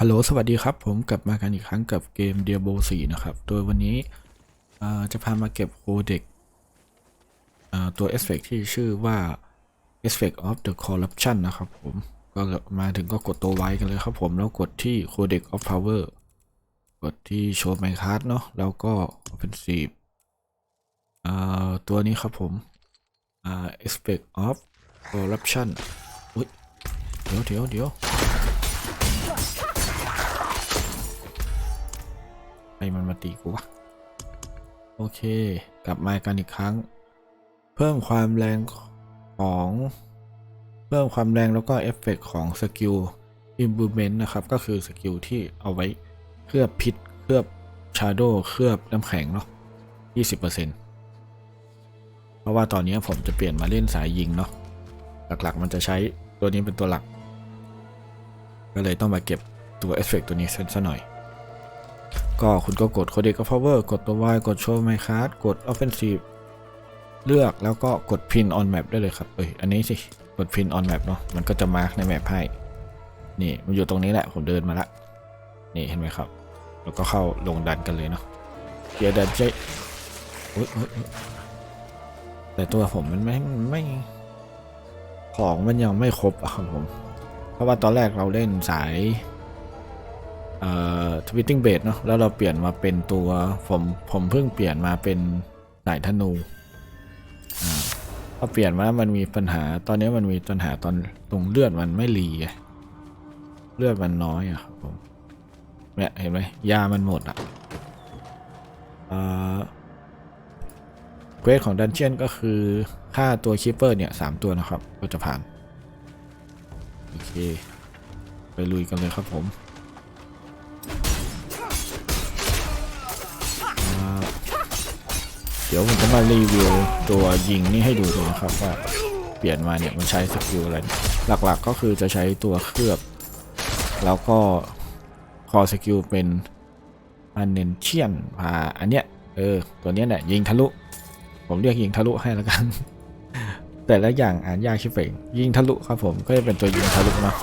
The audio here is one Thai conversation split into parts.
ฮัลโหล สวัสดีครับ ผมกลับมากันอีกครั้งกับเกม Diablo 4นะครับ โดยวันนี้จะพามาเก็บโคเด็กตัวเอฟเฟกที่ชื่อว่า Effect of the Corruption นะครับผม ก็มาถึงก็กดตัวไว้กันเลยครับผม แล้วกดที่ Codex of Power กดที่ Show My Card เนาะแล้วก็ Offensive ตัวนี้ครับผมอ่า Effect of Corruption อุ๊ยเดี๋ยวเดี๋ยวเดี๋ยว ใครมันมาตีกูวะ โอเค กลับมากันอีกครั้ง เพิ่มความแรงของ เพิ่มความแรงแล้วก็เอฟเฟกต์ของสกิล Improvement นะครับ ก็คือสกิลที่เอาไว้เคลือบพิษเคลือบชาโดเคลือบน้ำแข็งเนาะ20%เพราะว่าตอนนี้ผมจะเปลี่ยนมาเล่นสายยิงเนาะหลักๆมันจะใช้ตัวนี้เป็นตัวหลัก ก็เลยต้องมาเก็บตัวเอฟเฟกต์ตัวนี้ซะหน่อย ก็คุณก็กด Codec of Power กดตัว Y กด Show My Card กด Offensive เลือกแล้วก็กด Pin on Map ได้เลยครับ เอ้ย อันนี้สิ กด Pin on Map เนาะ มันก็จะมาร์กในแมปให้ นี่ มันอยู่ตรงนี้แหละ ผมเดินมาละ นี่เห็นไหมครับ แล้วก็เข้าลงดันกันเลยเนาะเดี๋ยวดันเจ๊อุ๊ยอุ๊ยอุ๊ยแต่ตัวผมมันไม่ไม่ ของมันยังไม่ครบอะครับผม เพราะว่าตอนแรกเราเล่นสาย ทวิตติ้งเบสเนาะแล้วเราเปลี่ยนมาเป็นตัวผมผมเพิ่งเปลี่ยนมาเป็นสายธนูพอเปลี่ยนมามันมีปัญหาตอนนี้มันมีปัญหาตอนตรงเลือดมันไม่รีเลือดมันน้อยอะครับผมเนี่ยเห็นไหมยามันหมดอะเอ่อเควสของดันเจียนก็คือฆ่าตัวคิปเปอร์เนี่ยสามตัวนะครับ ก็จะผ่าน โอเค ไปลุยกันเลยครับผม ดี๋ยวผมจะมารีวิวตัวยิงนี่ให้ดูเลยนะครับว่าเปลี่ยนมาเนี่ยมันใช้สกิลอะไร หลักๆก็คือจะใช้ตัวเคลือบ แล้วก็คอสกิลเป็นอันเนนเชียนพาอันเนี้ยเออตัวเนี้ยเนี่ยยิงทะลุ ผมเรียกยิงทะลุให้แล้วกัน แต่ละอย่างอ่านยากชิบเป่งยิงทะลุครับผมก็จะเป็นตัวยิงทะลุเนาะ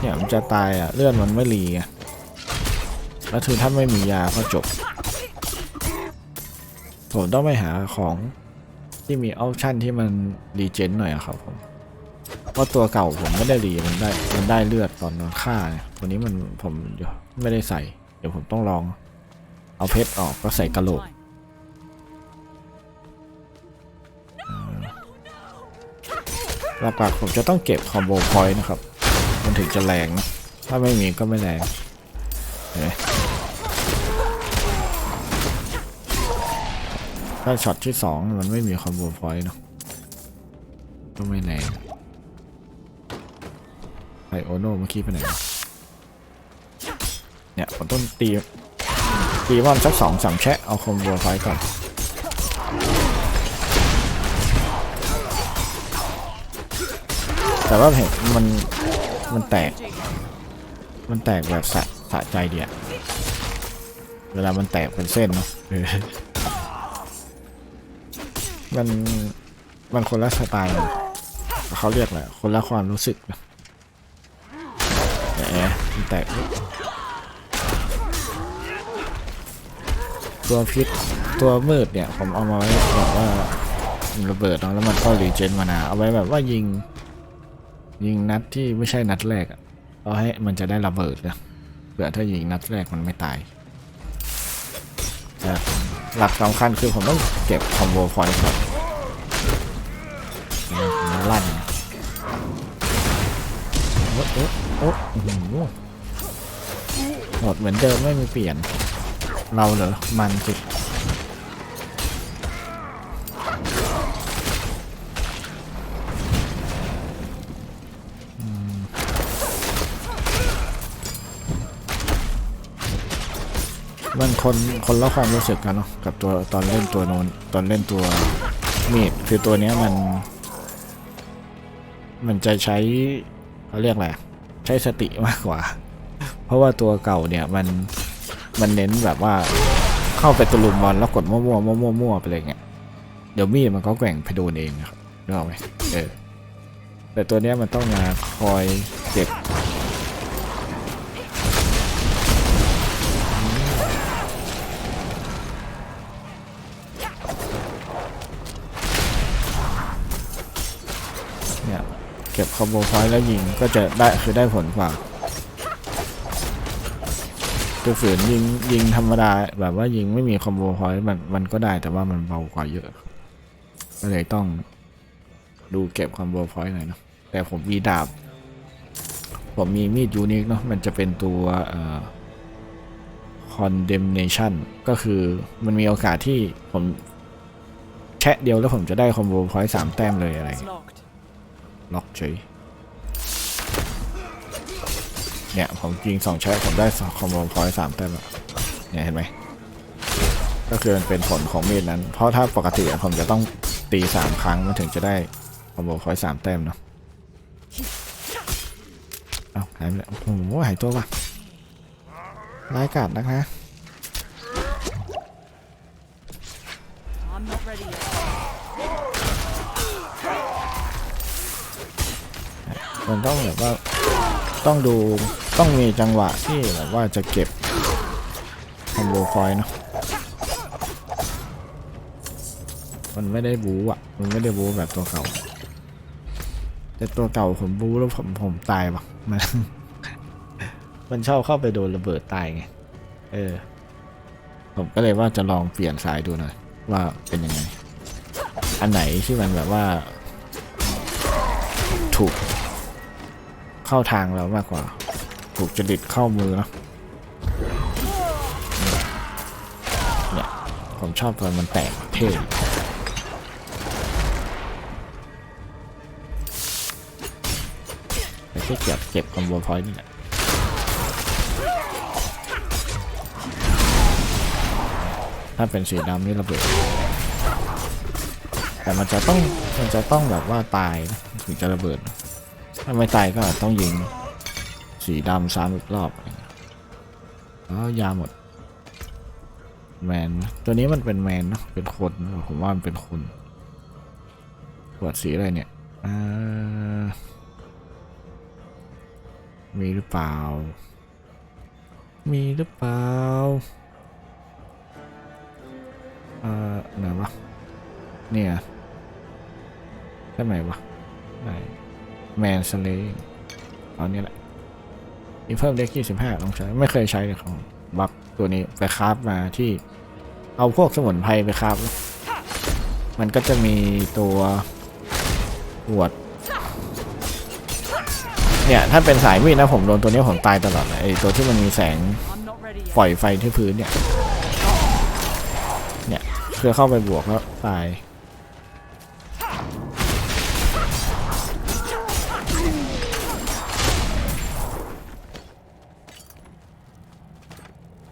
เนี่ยมันจะตายอะเลื่อดมันไม่รีไง แล้วคือถ้าไม่มียาก็จบ ผมต้องไปหาของที่มีออปชั่นที่มันรีเจนหน่อยครับผมเพราะตัวเก่าผมไม่ได้รีมันได้มันได้เลือดตอนนอนฆ่าเนี่ยตัวนี้มันผมไม่ได้ใส่ เดี๋ยวผมต้องลอง เอาเพชรออกก็ใส่กระโหลกหลักๆผมจะต้องเก็บคอมโบพอยต์นะครับ มันถึงจะแรงนะ ถ้าไม่มีก็ไม่แรง ถ้าช็อตที่สองมันไม่มีคอมโบพอยต์เนาะก็ไม่แรงไอโอโน่เมื่อกี้ไปไหนเนี่ยผมต้องตีตีว่ามันสักสองสามแชะเอาคอมโบพอยต์ก่อนแต่ว่าเห็นมันมันแตก มันแตกแบบสะ สะใจเดียเวลามันแตกเป็นเส้นเนาะมันมันคนละสไตล์เขาเรียกแหละคนละความรู้สึกนะแหมมันแตกตัวพิษตัวมืดเนี่ยผมเอามาไว้แบบว่ามันระเบิดเนาะแล้วมันก็รีเจนมานาเอาไว้แบบว่ายิง ยิงนัดที่ไม่ใช่นัดแรกเอาให้มันจะได้ระเบิดนะเผื่อถ้ายิงนัดแรกมันไม่ตายหลักสำคัญคือผมต้องเก็บคอมโบพอยต์ครับมันลั่นโอ๊ะโอ๊ะโอ๊ะโอ้โหหมดเหมือนเดิมไม่มีเปลี่ยน เราเหรอมันสิ มันคนคนละความรู้สึกกันเนาะกับตัวตอนเล่นตัวโน้นตอนเล่นตัวมีดคือตัวเนี้ยมัน มันจะใช้เขาเรียกอะไรใช้สติมากกว่า เพราะว่าตัวเก่าเนี่ยมันมันเน้นแบบว่าเข้าไปตะลุมบอลแล้วกดมั่วๆมั่วๆมั่วไปเลยเงี้ยเดี๋ยวมีดมันก็แกว่งไปโดนเองนะครับรู้ไหมเออแต่ตัวเนี้ยมันต้องมาคอยเก็บ คอมโบพอยต์แล้วยิงก็จะได้คือได้ผลกว่าคือฝืนยิงยิงธรรมดาแบบว่ายิงไม่มีคอมโบพอยต์มันมันก็ได้แต่ว่ามันเบากว่าเยอะ ก็เลยต้องดูเก็บคอมโบพอยต์หน่อยเนาะแต่ผมมีดาบ ผมมีมีดยูนิคเนาะมันจะเป็นตัวเอ่อ condemnation ก็คือมันมีโอกาสที่ผมแชะเดียวแล้วผมจะได้คอมโบพอยต์สามแต้มเลยอะไร It's locked. ล็อกเฉย เนี่ยผมยิงสองแชะผมได้คอมโบพอยต์สามแต้มอะเนี่ยเห็นไหมก็คือมันเป็นผลของมีดนั้น เพราะถ้าปกติอะผมจะต้องตีสามครั้งมันถึงจะได้คอมโบพอยต์สามแต้มเนาะเอาหายไปแล้วโอ้โหหายตัวว่ะร้ายกาจนักนะ I'm not ready yet. มันต้องแบบว่าต้องดู ต้องมีจังหวะที่แบบว่าจะเก็บคอมโบพอยเนาะมันไม่ได้บูอะ มันไม่ได้บูแบบตัวเก่า แต่ตัวเก่าผมบูแล้วผมผมตายปะมันมันชอบเข้าไปโดนระเบิดตายไง เออ ผมก็เลยว่าจะลองเปลี่ยนสายดูหน่อยว่าเป็นยังไง อันไหนที่มันแบบว่า ถูกเข้าทางเรามากกว่า ถูกจริตเข้ามือนะเนี่ยผมชอบตอนมันแตกเท่แต่แค่เก็บเก็บคอมโบพอยต์นี่แหละถ้าเป็นสีดำนี่ระเบิด แต่มันจะต้องมันจะต้องแบบว่าตายถึงจะระเบิด ถ้าไม่ตายก็ต้องยิง สีดำซ้ำอีกรอบอะไรเงี้ยแล้วยาหมด แมน ตัวนี้มันเป็นแมนเนะเป็นคนผมว่ามันเป็นคนขวดสีอะไรเนี่ยมีหรือเปล่า มีหรือเปล่า เอ่อไหนวะ เนี่ยใช่ไหมวะไหนแมนสเลย์เอาเนี่ยแหละ มีเพิ่มเล็ก25ลองใช้ ไม่เคยใช้เลยของบัฟตัวนี้ไปคราฟมาที่เอาพวกสมุนไพรไปคราฟมันก็จะมีตัวหวด เนี่ย ถ้าเป็นสายมีดนะผมโดนตัวนี้ผมตายตลอดเลยไอตัวที่มันมีแสงปล่อยไฟที่พื้นเนี่ย เนี่ย คือเข้าไปบวกแล้วตาย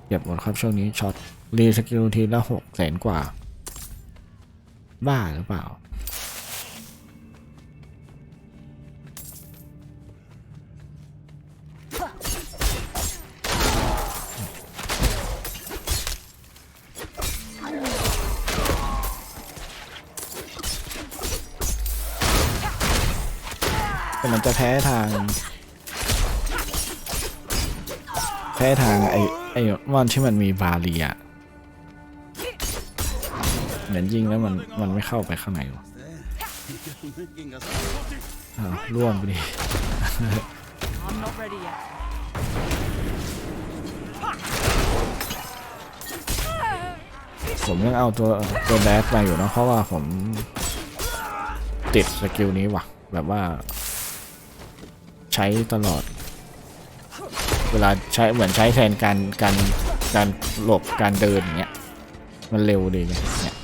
เก็บหมดครับช่วงนี้ช็อตรีสกิลทีละหกแสนกว่า บ้าหรือเปล่า แต่มันจะแพ้ทาง แพ้ทางไอ้ ไอ้มอนที่มันมีบาเรียเหมือนยิงแล้วมันมันไม่เข้าไปข้างในวะอ้าวร่วงไปดิ I'm not ready yet. ผมยังเอาตัวตัวแบสมาอยู่นะเพราะว่าผมติดสกิลนี้ว่ะ แบบว่า ใช้ตลอด เวลาใช้เหมือนใช้แทนการการการหลบการเดินอย่างเงี้ยมันเร็วดีไงเนี่ย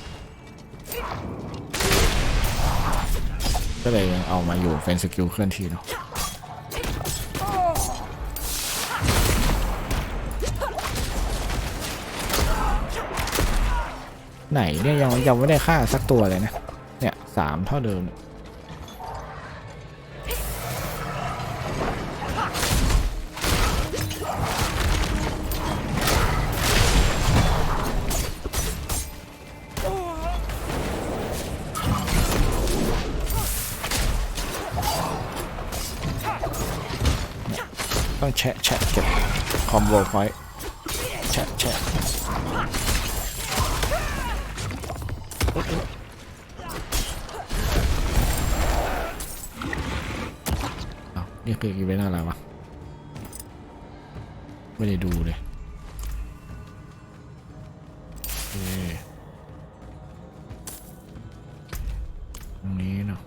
ก็เลยเอามาอยู่เป็นสกิลเคลื่อนที่เนาะไหนเนี่ยยังยังไม่ได้ฆ่าสักตัวเลยนะ เนี่ยสามเท่าเดิมต้อง แชะแชะเก็บคอมโบพอยต์แชะแชะอ้าวนี่คืออีเวนต์อะไรวะ ไม่ได้ดูเลยตรงนี้เนาะ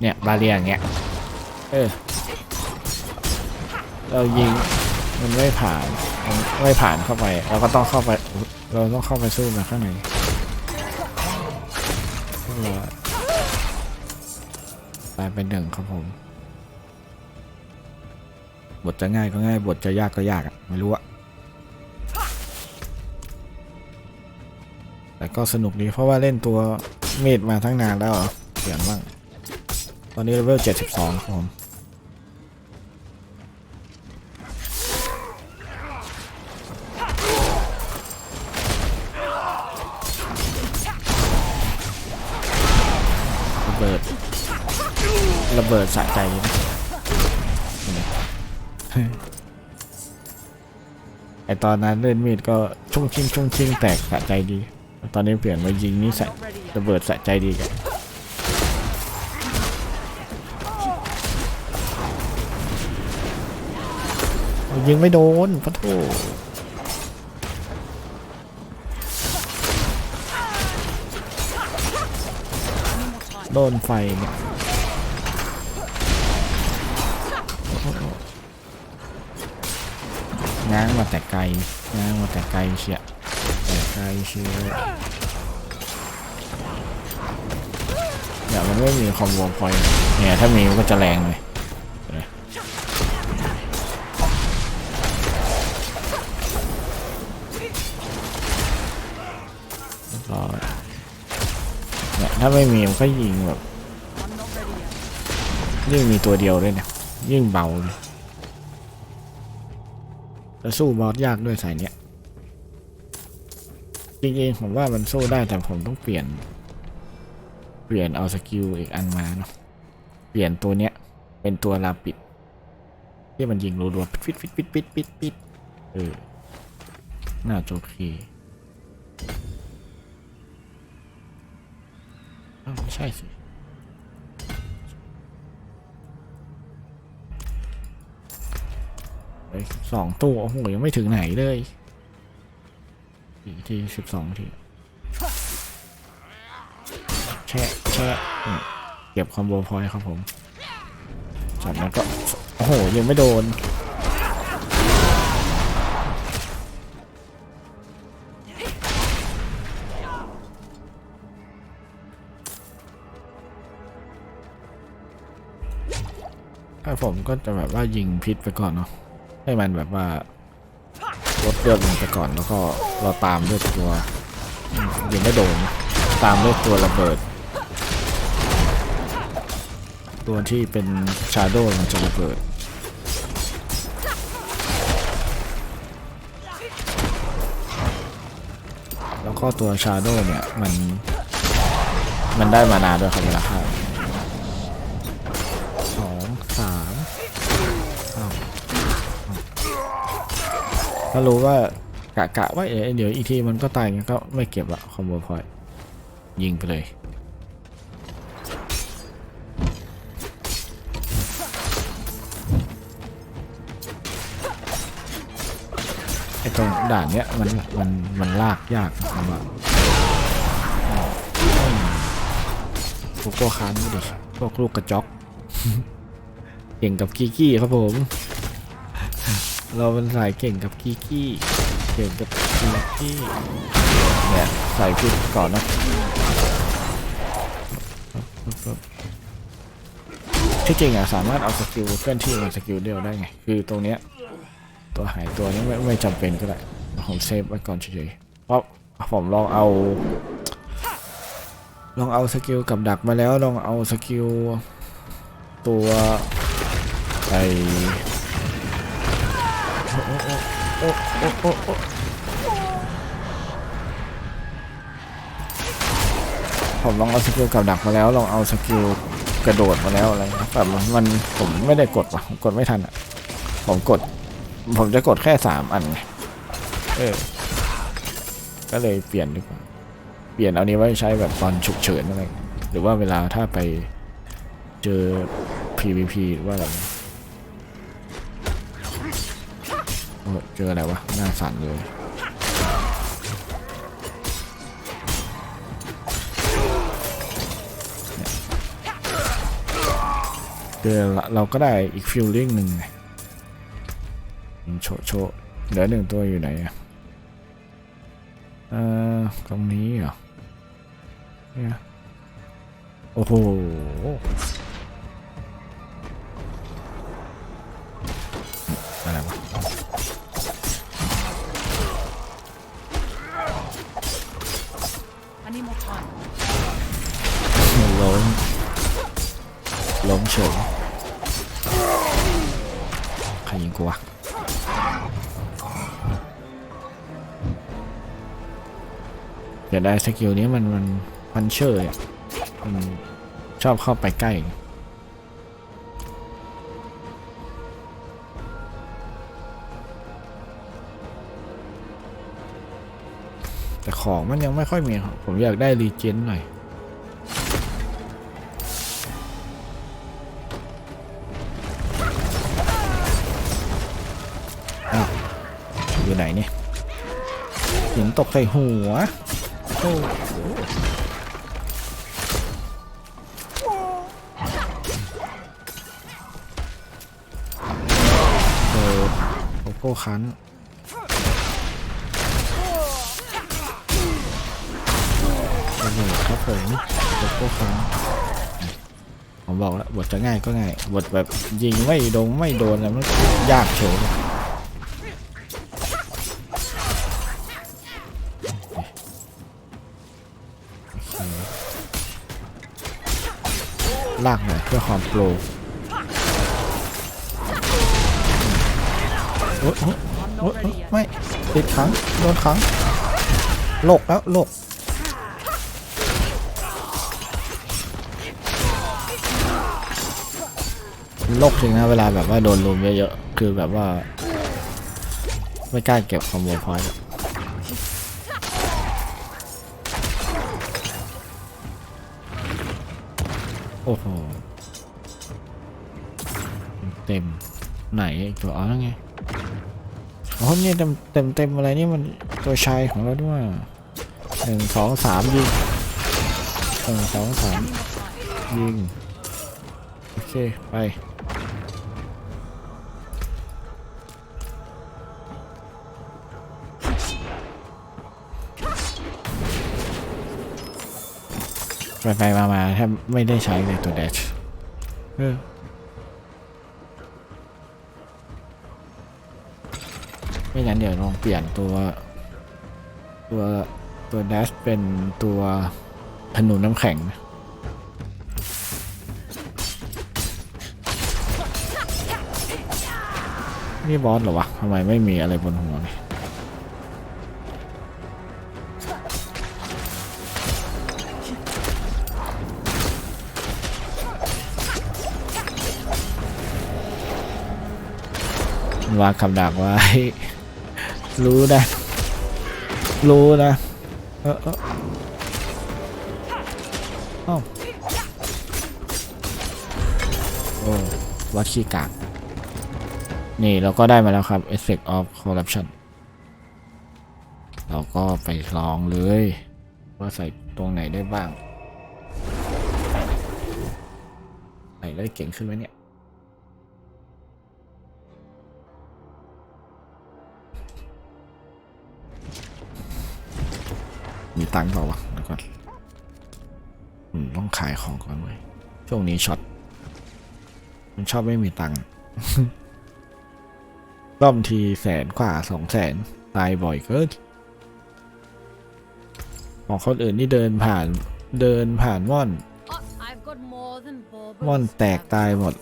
เนี่ย บาเรียอย่างเงี้ย เออเรายิงมันไม่ผ่านมันไม่ผ่านเข้าไปเราก็ต้องเข้าไปเราต้องเข้าไปสู้มันข้างในเรียบร้อยตายเป็นหนึ่งครับผมบทจะง่ายก็ง่ายบทจะยากก็ยากอะไม่รู้อะแต่ก็สนุกดีเพราะว่าเล่นตัวเมดมาทั้งนานแล้วอเปลี่ยนบ้าง ตอนนี้เลเวล 72 ครับผม ระเบิดสะใจนะไอตอนนั้นเล่นมีดก็ชุ่งชิงชุ่งชิงแตกสะใจดี ตอนนี้เปลี่ยนมายิงนี่สะระเบิดสะใจดีกันยิงไม่โดนพะโถโดนไฟเนี่ย ง้างมาแต่ไกลง้างมาแต่ไกลเชียแต่ไกลเชียเนี่ยมันไม่มีคอมโบพอยเนี่ยถ้ามีมันก็จะแรงเลยเนี่ยถ้าไม่มีมันก็ยิงแบบ I'm not ready yet. ยิ่งมีตัวเดียวด้วยเนี่ย ยิ่งเบาเลยแล้วสู้บอสยากด้วยสายเนี้ย จริงๆผมว่ามันสู้ได้แต่ผมต้องเปลี่ยน เปลี่ยนเอาสกิลอีกอันมาเนาะ เปลี่ยนตัวเนี้ย เป็นตัวลาปิด ที่มันยิงรัวๆปิดปิดปิดปิดปิดปิดเออ น่าจะโอเคไม่ใช่สิ สองตัวโอ้โหยังไม่ถึงไหนเลยอีกทีสิบสองทีแช่แช่เก็บคอมโบพอยต์ครับผมจากนั้นก็ โอ้โห ยังไม่โดนถ้าผมก็จะแบบว่ายิงพิษไปก่อนเนาะ ให้มันแบบว่าลดเลือดลงไปก่อนแล้วก็เราตามด้วยตัวยิงไม่โดนตามด้วยตัวระเบิด ตัวที่เป็นชาโดว์มันจะระเบิดแล้วก็ตัวชาโดว์เนี่ยมันมันได้มานาด้วยครับเวลาฆ่า ถ้ารู้ว่ากะกะว่าเดี๋ยวอีกทีมันก็ตายงั้นก็ไม่เก็บละคอมโบพอยยิงไปเลยไอตรงด่านเนี้ยมันมันมันลากยากนะว่าพวกโกคานนี่ดิพวกลูกกระจอกเก่งกับกี้กี้ครับผม เราเป็นสายเก่งกับกีกี้เก่งกับกีกี้เนี่ยใส่พิษก่อนนะที่จริงอะสามารถเอาสกิลเคลื่อนที่เป็นสกิลเดียวได้ไง คือตรงเนี้ยตัวหายตัวนี้ไม่ไม่จำเป็นก็ได้ผมเซฟไว้ก่อนเฉยๆเพราะผมลองเอา ลองเอาสกิลกับดักมาแล้วลองเอาสกิลตัวไอ อ้โอ้โอ้โอ้ผมลองเอาสกิลกับดักมาแล้วลองเอาสกิลกระโดดมาแล้วอะไรนะแต่มันมันผมไม่ได้กดว่ะผมกดไม่ทันอะผมกด ผมจะกดแค่สามอันไงเออก็เลยเปลี่ยนดีกว่าเปลี่ยนเอานี้ไว้ใช้แบบตอนฉุกเฉินอะไรหรือว่าเวลาถ้าไปเจอ PVP หรือว่าอะไร เจออะไรวะ หน้าสั่นเลยเจอละเราก็ได้อีกฟิลลิ่งหนึ่งไงโชว์โชเหลือหนึ่งตัวอยู่ไหนอะเอ่อตรงนี้เหรอเนี่ยโอ้โหอะไรวะ ล้มล้มเฉยใครยิงกูวะอยากได้สกิลนี้มันมันพันเชอร์อะมันชอบเข้าไปใกล้ ของมันยังไม่ค่อยมีผมอยากได้รีเจนหน่อยอ้าวอยู่ไหนเนี่ยหินตกใส่หัวโอ้โหเออโกโก้คัน ครับผมโกโก้คันผมบอกแล้วบทจะง่ายก็ง่ายบทแบบยิงไม่โดนไม่โดนแล้วมันยากเฉยลยลากหน่อยเพื่อความโปรโอ๊ยโอ๊ยโอ๊ยไม่ติดขังโดนขังโลกแล้วโลก โลกจริงนะเวลาแบบว่าโดนลุมเยอะๆคือแบบว่า ไม่กล้าเก็บคอมโบพอยต์โอ้โห เต็มไหนตัวอ๋อนั่นไงโอ๋อเนี่ยเต็มเต็มเต็มอะไรนี่มันตัวชายของเราด้วยหนึ่งสองสามยิงหนึ่งสองสามยิง โอเค ไป ไปไปมามาแทบไม่ได้ใช้เลยตัวแดชเออไม่งั้นเดี๋ยวลองเปลี่ยนตัว ตัวตัวแดชเป็นตัวธนูน้ำแข็งนะนี่บอสเหรอวะทำไมไม่มีอะไรบนหัวเลย วางคำดักไว้ รู้นะ รู้นะ เออเออเอ้โอ้วัดขี้กาก นี่เราก็ได้มาแล้วครับ Effect of Corruption เราก็ไปลองเลย ว่าใส่ตรงไหนได้บ้างใส่ได้เก่งขึ้นไหมเนี่ย มีตังค์เปล่าวะเดี๋ยวก่อนอืมต้องขายของก่อนเว้ยช่วงนี้ช็อตมันชอบไม่มีตังค์ร่อมทีแสนกว่าสองแสนตายบ่อยเกินของคนอื่นนี่เดินผ่านเดินผ่านม่อน ม่อนแตกตายหมด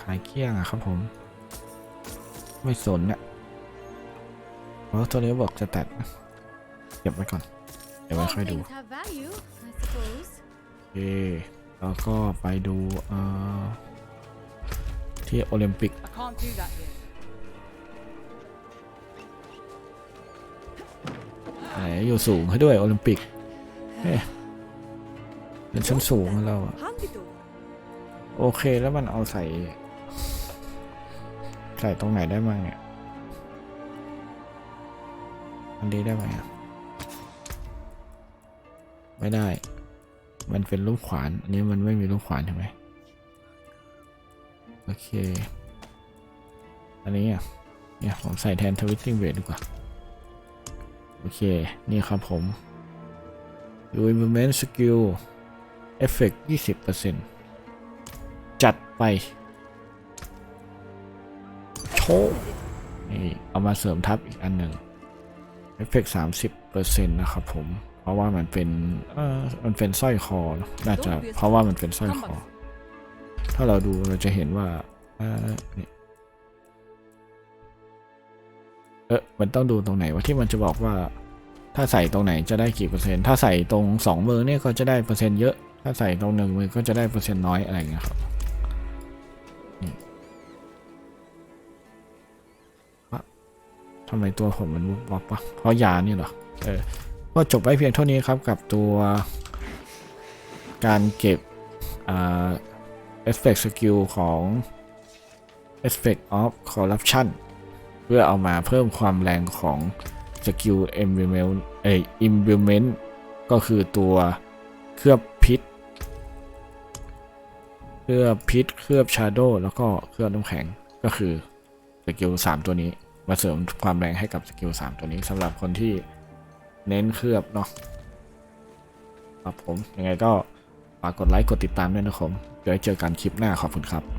ขายเกลี้ยงอะครับผม ไม่สนอะ เพราะตัวนี้บอกจะแตกเก็บไว้ก่อน เดี๋ยวไว้ All ค่อยดู things have value, I suppose. โอเคแล้วก็ไปดูเอ่อที่โอลิมปิก I can't do that here. ไหนอยู่สูงให้ด้วยโอลิมปิกเฮ้ยเป็นชั้นสูงของเราอะโอเคแล้วมันเอาใส่ ใส่ตรงไหนได้บ้างเนี่ย อันนี้ได้ไหมอะไม่ได้ มันเป็นรูปขวาน อันนี้มันไม่มีรูปขวานใช่ไหมโอเค อันนี้อะ เนี่ยผมใส่แทนทวิตติ้งเวทดีกว่า โอเค นี่ครับผมดู implement skill effect 20%จัดไป โชว์นี่เอามาเสริมทับอีกอันหนึ่ง effect 30%นะครับผม เพราะว่ามันเป็นเออมันเป็นสร้อยคอเนอะน่าจะ เพราะว่ามันเป็นสร้อยคอ ถ้าเราดูเราจะเห็นว่าเออนี่เออมันต้องดูตรงไหนว่าที่มันจะบอกว่า ถ้าใส่ตรงไหนจะได้กี่เปอร์เซ็นต์ ถ้าใส่ตรงสองมือเนี่ยก็จะได้เปอร์เซ็นต์เยอะ ถ้าใส่ตรงหนึ่งมือก็จะได้เปอร์เซ็นต์น้อยอะไรอย่างเงี้ยครับ ทำไมตัวผมมันวุบวับวะเพราะยานี่เหรอ เออ ก็จบไปเพียงเท่านี้ครับกับตัวการเก็บเอ่า Effect Skill ของ Effect of Corruption เพื่อเอามาเพิ่มความแรงของสกิล Implement เอ่ย Implement ก็คือตัวเคลือบพิษ เคลือบพิษ เคลือบ Shadow แล้วก็เคลือบน้ำแข็งก็คือสกิล 3 ตัวนี้ มาเสริมความแรงให้กับสกิล3 ตัวนี้สำหรับคนที่เน้นเคลือบเนาะครับผมยังไงก็ฝากกดไลค์กดติดตามด้วยนะครับเดี๋ยวไว้เจอกันคลิปหน้าขอบคุณครับ